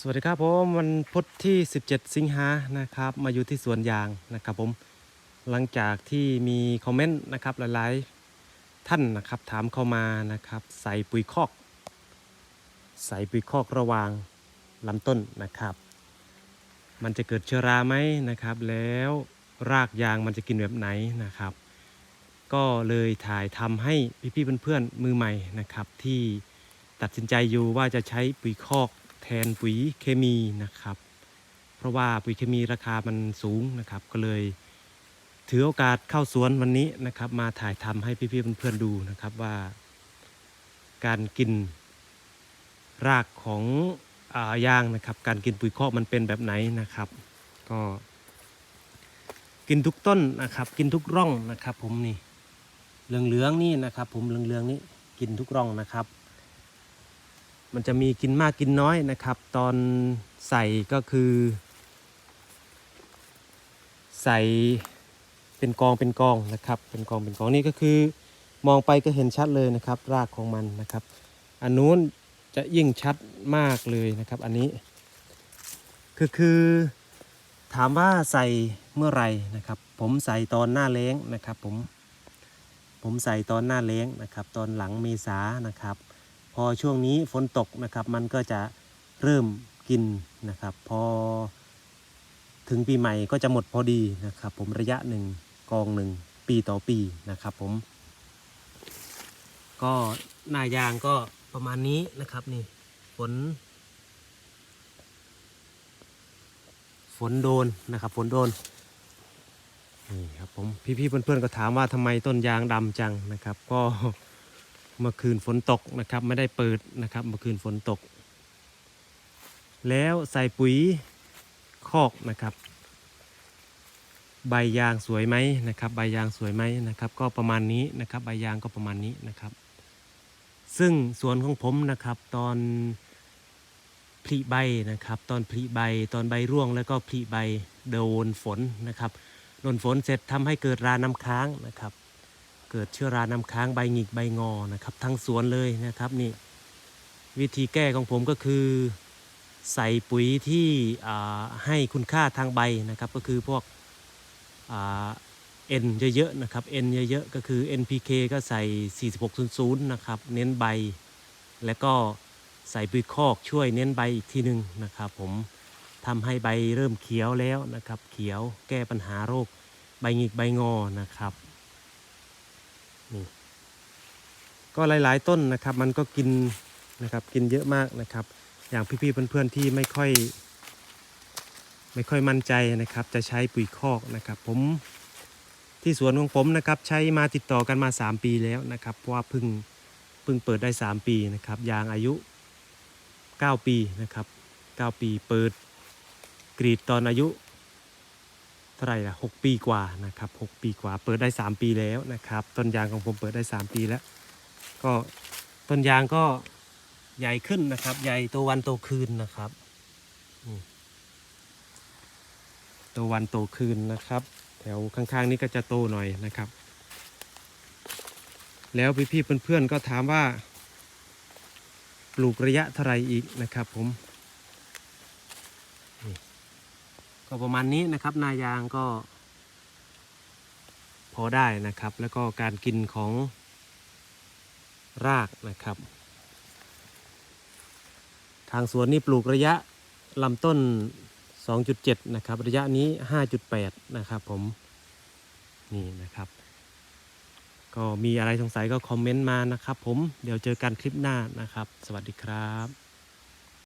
สวัสดีครับผมวันพุธที่ 17 สิงหานะครับ มาอยู่ที่สวนยางนะครับผมหลังจากที่มีคอมเมนต์นะครับหลายๆท่านนะครับถามเข้ามานะครับ ใส่ปุ๋ยคอก ใส่ปุ๋ยคอกระหว่างลำต้นนะครับ มันจะเกิดเชื้อราไหมนะครับ แล้วรากยางมันจะกินแบบไหนนะครับ ก็เลยถ่ายทำให้พี่ๆเพื่อนๆมือใหม่นะครับ ที่ตัดสินใจอยู่ว่าจะใช้ปุ๋ยคอก แทนปุ๋ยเคมีนะครับ เพราะว่าปุ๋ยเคมีราคามันสูงนะครับ ก็เลย ถือโอกาสเข้าสวนวันนี้นะครับ มาถ่ายทำให้พี่ๆเพื่อนๆดูนะครับว่า การกินรากของอายางนะครับ การกินปุ๋ยคอกมันเป็นแบบไหนนะครับ ก็ กินทุกต้นนะครับ กินทุกร่องนะครับ ผมนี่เหลืองๆนี่นะครับ ผมเหลืองๆนี่กินทุกร่องนะครับ มันจะมีกินมากกินน้อยนะครับ ตอนใส่ก็คือ ใส่เป็นกองเป็นกองนะครับเป็นกองเป็นกองนี่ก็คือ มองไปก็เห็นชัดเลยนะครับ รากของมันนะครับ อันนู้นจะยิ่งชัดมากเลยนะครับ อันนี้ คือคือถามว่าใส่เมื่อไหรนะครับ ผมใส่ตอนหน้าแล้งนะครับ ผมผมใส่ตอนหน้าแล้งนะครับ ตอนหลังเมษานะครับ อช่วงนี้ฝนตกนะครับ มันก็จะเริ่มกินนะครับ พอถึงปีใหม่ก็จะหมดพอดีนะครับ ผมระยะหนึ่งกองหนึ่งปีต่อปีนะครับ ผม ก็หน้ายางก็ประมาณนี้นะครับนี่ฝน ฝนโดนนะครับ ฝนโดนนี่ครับผมพี่ๆเพื่อนๆก็ถามว่าทำไมต้นยางดำจังนะครับ ก็ เมื่อคืนฝนตกนะครับ ไม่ได้เปิดนะครับ เมื่อคืนฝนตก แล้วใส่ปุ๋ยคอกนะครับ ใบยางสวยไหมนะครับ ใบยางสวยไหมนะครับ ก็ประมาณนี้นะครับ ใบยางก็ประมาณนี้นะครับ ซึ่งสวนของผมนะครับ ตอนผลิใบนะครับ ตอนผลิใบตอนใบร่วงแล้วก็ผลิใบโดนฝนนะครับโดนฝนเสร็จทำให้เกิดราน้ำค้างนะครับ เกิดเชื้อราน้ำค้างใบหงิกใบงอนะครับ ทั้งสวนเลยนะครับนี่วิธีแก้ของผมก็คือ ใส่ปุ๋ยที่ให้คุณค่าทางใบนะครับ ก็คือพวกเอ็นเยอะๆนะครับเอ็นเยอะๆก็คือ NPK ก็ใส่ 4600นะครับ เน้นใบ แล้วก็ใส่ปุ๋ยคอกช่วยเน้นใบอีกทีหนึ่งนะครับผมทำให้ใบเริ่มเขียวแล้วนะครับ เขียวแก้ปัญหาโรคใบหงิกใบงอนะครับ นี่ ก็หลาย ๆ ต้นนะครับ มันก็กินนะครับกินเยอะมากนะครับ อย่างพี่ๆเพื่อนๆที่ไม่ค่อย ไม่ค่อยมั่นใจนะครับ จะใช้ปุ๋ยคอกนะครับ ผมที่สวนของผมนะครับใช้มาติดต่อกันมา 3 ปีแล้วนะครับ เพราะว่าเพิ่งเพิ่งเปิดได้ 3 ปีนะครับยางอายุ 9 ปีนะครับ 9 ปีเปิดกรีดตอนอายุเท่าไหร่ล่ะหกปีกว่านะครับหกปีกว่าเปิดได้ 3 ปีแล้วนะครับ ต้นยางของผมเปิดได้ 3 ปีแล้ว ก็ต้นยางก็ใหญ่ขึ้นนะครับ ใหญ่โตวันโตคืนนะครับอืมโตวันโตคืนนะครับ แถวข้างๆนี้ก็จะโตหน่อยนะครับ แล้วพี่ๆเพื่อนๆก็ถามว่า ปลูกระยะเท่าไหรอีกนะครับ ผมก็ประมาณนี้นะครับ นายางก็พอได้นะครับ แล้วก็การกินของ รากนะครับ ทางสวนนี่ปลูกระยะลำต้น 2.7 นะครับ ระยะนี้ 5.8 นะครับผม นี่นะครับ ก็มีอะไรสงสัยก็คอมเมนต์มานะครับผม เดี๋ยวเจอกันคลิปหน้านะครับ สวัสดีครับ